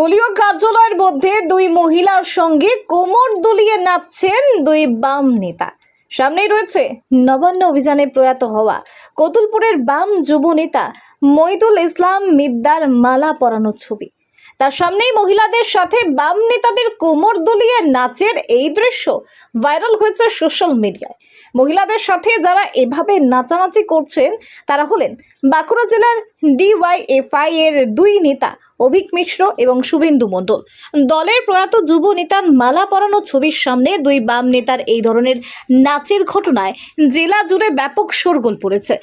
দলীয় কার্যালয়ের মধ্যে দুই মহিলার সঙ্গে কোমর দুলিয়ে নাচছেন দুই বাম নেতা। সামনেই রয়েছে নবান্ন অভিযানে প্রয়াত হওয়া কতুলপুরের বাম যুব নেতা মইদুল ইসলাম মিদ্দার মালা পরানো ছবি। তার সামনেই মহিলাদের সাথে বাম নেতাদের কোমর দুলিয়ে নাচের এই দৃশ্য ভাইরাল হয়েছে সোশ্যাল মিডিয়ায়। মহিলাদের সাথে যারা এভাবে নাচানাচি করছেন, তারা হলেন বাঁকুড়া জেলার ডিওয়াইএফআই এর দুই নেতা অভিক মিশ্র এবং শুভেন্দু মণ্ডল। দলের প্রয়াত যুব নেতার মালা পরানো ছবির সামনে দুই বাম নেতার এই ধরনের নাচের ঘটনায় জেলা জুড়ে ব্যাপক শোরগোল পড়েছে।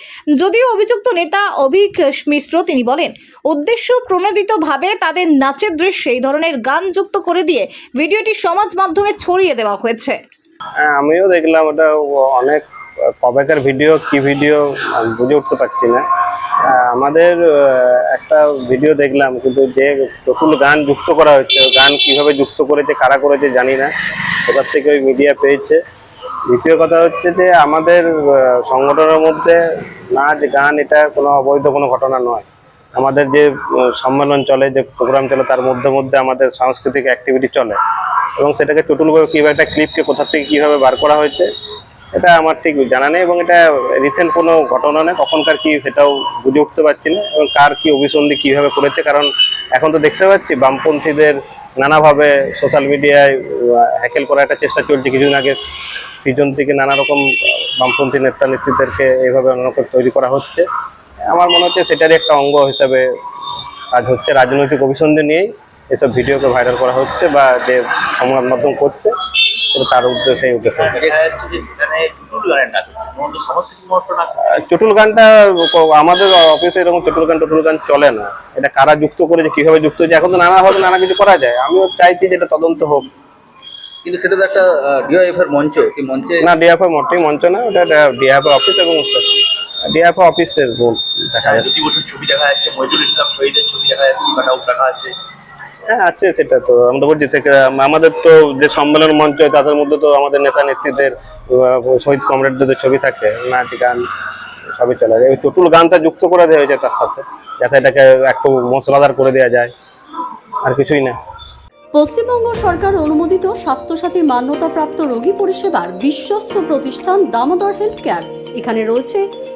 যদিও অভিযুক্ত নেতা অভিক মিশ্র, তিনি বলেন, উদ্দেশ্য প্রণোদিতভাবে তাদের নাচের দৃশ্যে এই ধরনের গান যুক্ত করে দিয়ে ভিডিওটি সমাজ মাধ্যমে ছড়িয়ে দেওয়া হয়েছে। হ্যাঁ, আমিও দেখলাম ওটা অনেক কবেকার ভিডিও কি ভিডিও বুঝে উঠতে পারছি না। আমাদের একটা ভিডিও দেখলাম কিন্তু যে প্রচুর গান যুক্ত করা হচ্ছে গান কীভাবে যুক্ত করেছে কারা করেছে জানি না। ওখান থেকে ওই মিডিয়া পেয়েছে। দ্বিতীয় কথা হচ্ছে যে আমাদের সংগঠনের মধ্যে নাচ গান এটা কোনো অবৈধ কোনো ঘটনা নয়। আমাদের যে সম্মেলন চলে, যে প্রোগ্রাম চলে, তার মধ্যে মধ্যে আমাদের সাংস্কৃতিক অ্যাক্টিভিটি চলে। এবং সেটাকে চটুলভাবে কীভাবে একটা ক্লিপকে কোথা থেকে কীভাবে বার করা হয়েছে, এটা আমার ঠিক জানা নেই এবং এটা রিসেন্ট কোনো ঘটনা নেই কখনকার কি সেটাও বুঝে উঠতে পারছি না এবং কার কি অভিসন্ধি কীভাবে করেছে, কারণ এখন তো দেখতে পাচ্ছি বামপন্থীদের নানাভাবে সোশ্যাল মিডিয়ায় হ্যাকেল করার একটা চেষ্টা চলছে। কিছুদিন আগে সৃজন থেকে নানা রকম বামপন্থী নেতা নেত্রীদেরকে এইভাবে অন্য তৈরি করা হচ্ছে। আমার মনে হচ্ছে সেটারই একটা অঙ্গ হিসাবে কাজ হচ্ছে। রাজনৈতিক অভিসন্ধি নিয়েই এসব ভিডিওকে ভাইরাল করা হচ্ছে বা যে সংবাদ মাধ্যম করছে তার উদ্দেশ্যেই উদ্দেশ্য দেখা যাচ্ছে যে সেখানে টুটুল গানের নাচ হচ্ছে। মূলত সংস্কৃতি মহত্ব নাচ হচ্ছে। আহ, চটুল গানটা আমাদের অফিসে এরকম চটুল গান টটুল গান চলে না। এটা কারা যুক্ত করেছে কীভাবে যুক্ত হয়েছে এখন তো নানাভাবে নানা কিছু করা যায়। আমিও চাইছি যে এটা তদন্ত হোক। কিন্তু সেটা তো একটা ডিওএফ এর মঞ্চ সেই মঞ্চে না ডিএফআই মোটেই মঞ্চ না ওটা ডিএফআই অফিস এবং ডিএফআই অফিসের বোর্ড দেখা যাচ্ছে। ছবি দেখা যাচ্ছে মহিদুল ইসলাম শহীদের ছবি দেখা যাচ্ছে কাটা দেখা আছে। হ্যাঁ আছে সেটা তো আমরা বলছি থেকে আমাদের তো যে সম্মেলন মঞ্চ তাদের মধ্যে তো আমাদের নেতা নেত্রীদের শহীদ কমরেডদের ছবি থাকে নাচ গান সবই চলে যায়। ওই চটুল গানটা যুক্ত করে দেওয়া হয়েছে তার সাথে যাতে এটাকে একটু মশলাদার করে দেওয়া যায় আর কিছুই না। পশ্চিমবঙ্গ সরকার অনুমোদিত স্বাস্থ্যসাথী মান্যতাপ্রাপ্ত রোগী পরিষেবার বিশ্বস্ত প্রতিষ্ঠান দামোদর হেলথ কেয়ার। এখানে রয়েছে